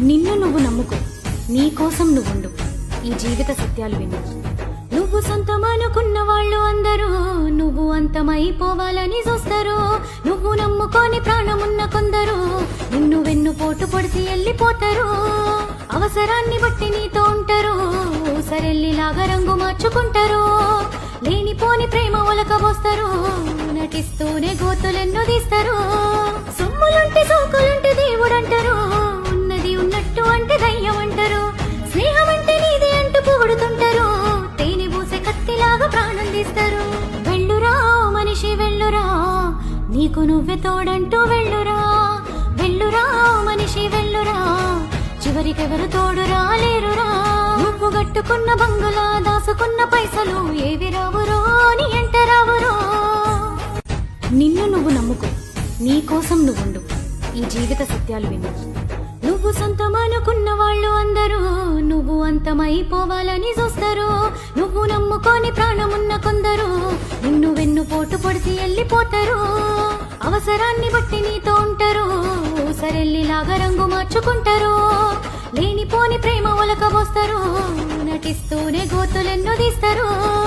నిన్ను నువ్వు నమ్ముకో. నీ కోసం నువ్వుండు ఈ జీవిత సత్యాలు విను. నువ్వు సొంతమానుకున్న వాళ్ళు అందరూ నువ్వు అంతమైపోవాలని చూస్తారు. నువ్వు నమ్ముకొని ప్రాణమున్న కొందరు నిన్ను వెన్ను పోటు పొడిసి వెళ్ళిపోతారు అవసరాన్ని బట్టి నీతో ఉంటారు. సరెల్లిలాగా రంగు మార్చుకుంటారు. లేనిపోని ప్రేమ ఒలకబోస్తారు. నటిస్తూనే గోతులెన్నో తీస్తారు. సొమ్ములుంటే సోకులుంటే ప్రాణం వెళ్ళురా మనిషి వెళ్ళురా. నీకు నువ్వే తోడంటూ వెళ్ళురా. వెళ్ళురా మనిషి వెళ్ళురా. చివరికెవరు తోడు రాలేరురా నువ్వు గట్టుకున్న బంగులా దాసుకున్న పైసలు ఏవి రావురో నీ ఎంట రావురో. నిన్ను నువ్వు నమ్ముకో నీ కోసం నువ్వుండు ఈ జీవిత సత్యాలు విను. నువ్వు సొంతం అనుకున్న వాళ్ళు అందరూ నువ్వు అంతమైపోవాలని చూస్తారు. నువ్వు నమ్ముకొని ప్రాణమున్న కొందరు. నిన్ను వెన్ను పోటు పొడిసి వెళ్ళిపోతారు అవసరాన్ని బట్టి నీతో ఉంటారు. సరెల్లిలాగా రంగు మార్చుకుంటారు. లేనిపోని ప్రేమ ఒలకబోస్తారు. నటిస్తూనే గోతులెన్నో తీస్తారు.